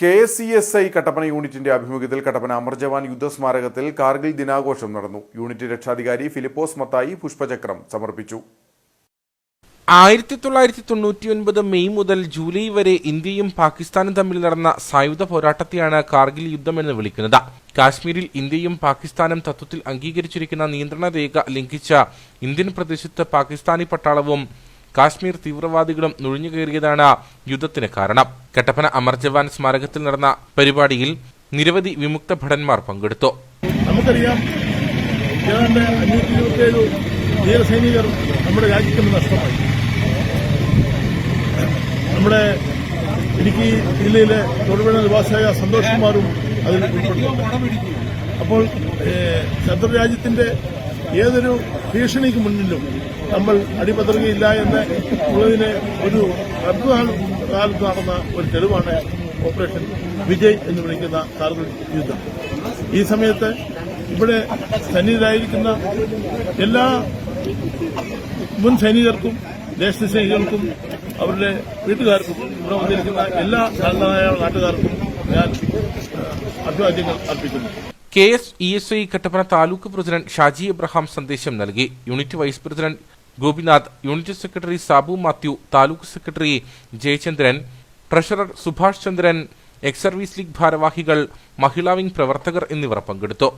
K C S I Kattappana യൂണിറ്റിന്റെ ആഭിമുഖ്യത്തിൽ കട്ടപ്പന അമർജവാൻ യുദ്ധസ്മാരകത്തിൽ കാർഗിൽ ദിനാഘോഷം നടന്നു. യൂണിറ്റ് രക്ഷാധികാരി ഫിലിപ്പോസ് മത്തായി പുഷ്പചക്രം സമർപ്പിച്ചു. ആയിരത്തി തൊള്ളായിരത്തി തൊണ്ണൂറ്റി ഒൻപത് മെയ് മുതൽ ജൂലൈ വരെ ഇന്ത്യയും പാകിസ്ഥാനും തമ്മിൽ നടന്ന സായുധ പോരാട്ടത്തെയാണ് കാർഗിൽ യുദ്ധം എന്ന് വിളിക്കുന്നത്. കാശ്മീരിൽ ഇന്ത്യയും പാകിസ്ഥാനും തത്വത്തിൽ അംഗീകരിച്ചിരിക്കുന്ന നിയന്ത്രണ രേഖ ലംഘിച്ച ഇന്ത്യൻ പ്രദേശത്ത് പാകിസ്ഥാനി പട്ടാളവും കാശ്മീർ തീവ്രവാദികളും നുഴഞ്ഞുകയറിയതാണ് യുദ്ധത്തിന് കാരണം. കട്ടപ്പന അമർ ജവാൻ സ്മാരകത്തിൽ നടന്ന പരിപാടിയിൽ നിരവധി വിമുക്ത ഭടന്മാർ പങ്കെടുത്തു. നമുക്കറിയാം ഏതാണ്ട് അഞ്ഞൂറ്റി ഇരുപത്തിയേഴ് നമ്മുടെ രാജ്യത്തിന് നഷ്ടമായി. നമ്മുടെ ഇടുക്കി ജില്ലയിലെ തൊടുപുഴ നിവാസിയായ സന്തോഷ് കുമാറും അതിൽ ഉൾപ്പെടുന്നു അപ്പോൾ ശത്രുരാജ്യത്തിന്റെ ഏതൊരു ഭീഷണിക്ക് മുന്നിലും നമ്മൾ അടിപതറുകയില്ല എന്ന് ഉള്ളതിന് ഒരു അദ്ഭുത കാലത്ത് നടന്ന ഒരു തെളിവാണ് ഓപ്പറേഷൻ വിജയ് എന്ന് വിളിക്കുന്ന കാർഗിൽ യുദ്ധം. ഈ സമയത്ത് ഇവിടെ സന്നിധരായിരിക്കുന്ന എല്ലാ മുൻ സൈനികർക്കും ദേശ സൈനികർക്കും അവരുടെ വീട്ടുകാർക്കും ഇവിടെ വന്നിരിക്കുന്ന എല്ലാ നാട്ടുകാർക്കും ഞാൻ അഭിവാദ്യങ്ങൾ അർപ്പിക്കുന്നു. K S E S I Kattappana taluk president Shaji Abraham സന്ദേശം നൽകി. Unit vice president Gopinath unit secretary Sabu Mathew taluk secretary Jayachandran treasurer Subhash Chandran ex service league ഭാരവാഹികൾ മഹിളാ വിംഗ് പ്രവർത്തകർ എന്നിവർ പങ്കെടുത്തു.